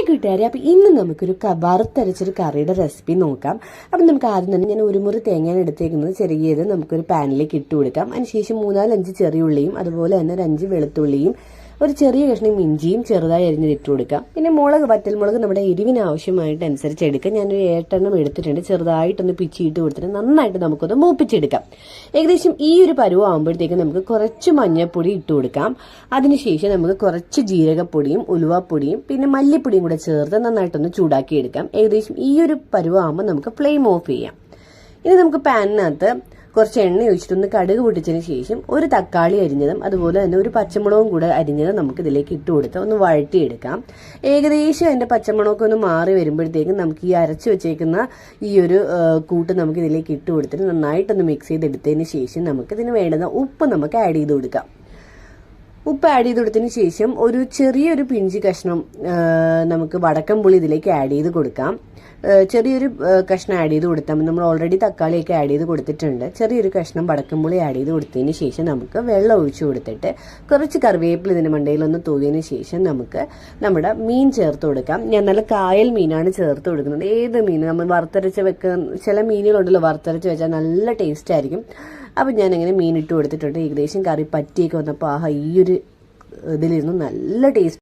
Hi കൂട്ടുകാരെ. അപ്പോൾ ഇന്ന് നമുക്കൊരു വറുത്തരച്ചൊരു കറിയുടെ റെസിപ്പി നോക്കാം. അപ്പം നമുക്ക് ആദ്യം തന്നെ ഞാൻ ഒരു മുറി തേങ്ങയാണ് എടുത്തേക്കുന്നത്. ചെറിയത് നമുക്കൊരു പാനിലേക്ക് ഇട്ട് കൊടുക്കാം. അതിനുശേഷം മൂന്നാലഞ്ച് ചെറിയ ഉള്ളിയും അതുപോലെ തന്നെ ഒരു അഞ്ച് വെളുത്തുള്ളിയും ഒരു ചെറിയ കഷ്ണം ഇഞ്ചിയും ചെറുതായി അരിഞ്ഞത് ഇട്ട് കൊടുക്കാം. പിന്നെ മുളക് വറ്റൽമുളക് നമ്മുടെ എരിവിന് ആവശ്യമായിട്ട് അനുസരിച്ച് എടുക്കാം. ഞാനൊരു ഏട്ടെണ്ണം എടുത്തിട്ടുണ്ട്. ചെറുതായിട്ടൊന്ന് പിച്ചിയിട്ട് കൊടുത്തിട്ട് നന്നായിട്ട് നമുക്കൊന്ന് മൂപ്പിച്ചെടുക്കാം. ഏകദേശം ഈ ഒരു പരുവം ആകുമ്പോഴത്തേക്കും നമുക്ക് കുറച്ച് മഞ്ഞൾപ്പൊടി ഇട്ട് കൊടുക്കാം. അതിനുശേഷം നമുക്ക് കുറച്ച് ജീരകപ്പൊടിയും ഉലുവാപ്പൊടിയും പിന്നെ മല്ലിപ്പൊടിയും കൂടെ ചേർത്ത് നന്നായിട്ടൊന്ന് ചൂടാക്കി എടുക്കാം ഏകദേശം ഈ ഒരു പരുവം ആകുമ്പോൾ നമുക്ക് ഫ്ലെയിം ഓഫ് ചെയ്യാം. ഇനി നമുക്ക് പാനിനകത്ത് കുറച്ച് എണ്ണ ഒഴിച്ചിട്ടൊന്ന് കടുക് പൊട്ടിച്ചതിന് ശേഷം ഒരു തക്കാളി അരിഞ്ഞതും അതുപോലെ തന്നെ ഒരു പച്ചമുളകും കൂടെ അരിഞ്ഞതും നമുക്ക് ഇതിലേക്ക് ഇട്ട് കൊടുത്ത് ഒന്ന് വഴറ്റിയെടുക്കാം. ഏകദേശം അതിന്റെ പച്ചമുളകൊക്കെ ഒന്ന് മാറി വരുമ്പോഴത്തേക്കും നമുക്ക് ഈ അരച്ചു വെച്ചേക്കുന്ന ഈ ഒരു കൂട്ട് നമുക്ക് ഇതിലേക്ക് ഇട്ട് കൊടുത്തിട്ട് നന്നായിട്ടൊന്ന് മിക്സ് ചെയ്തെടുത്തതിന് ശേഷം നമുക്ക് ഇതിന് വേണ്ടുന്ന ഉപ്പ് നമുക്ക് ആഡ് ചെയ്ത് കൊടുക്കാം. ഉപ്പ് ആഡ് ചെയ്ത് കൊടുത്തതിന് ശേഷം ഒരു ചെറിയൊരു പിഞ്ചി കഷ്ണം നമുക്ക് വടക്കം പുളി ഇതിലേക്ക് ആഡ് ചെയ്ത് കൊടുക്കാം. ചെറിയൊരു കഷ്ണം ആഡ് ചെയ്ത് കൊടുത്താൽ. നമ്മൾ ഓൾറെഡി തക്കാളിയൊക്കെ ആഡ് ചെയ്ത് കൊടുത്തിട്ടുണ്ട്. ചെറിയൊരു കഷ്ണം വടക്കം പുളി ആഡ് ചെയ്ത് കൊടുത്തതിന് ശേഷം നമുക്ക് വെള്ളം ഒഴിച്ചു കൊടുത്തിട്ട് കുറച്ച് കറിവേപ്പില ഇതിന്റെ മണ്ടയിലൊന്ന് തൂകിയതിന് ശേഷം നമുക്ക് നമ്മുടെ മീൻ ചേർത്ത് കൊടുക്കാം. ഞാൻ നല്ല കായൽ മീനാണ് ചേർത്ത് കൊടുക്കുന്നത്. ഏത് മീൻ? നമ്മൾ വറുത്തരച്ച് വെക്കുന്ന ചില മീനുകളുണ്ടല്ലോ വറുത്തരച്ച് വെച്ചാൽ നല്ല ടേസ്റ്റ് ആയിരിക്കും. അപ്പം ഞാൻ മീനിട്ട് കൊടുത്തിട്ടുണ്ട്. ഏകദേശം കറി പറ്റിയൊക്കെ വന്നപ്പോൾ ആഹാ ഈ ഒരു ഇതിലിരുന്നു. നല്ല ടേസ്റ്റ്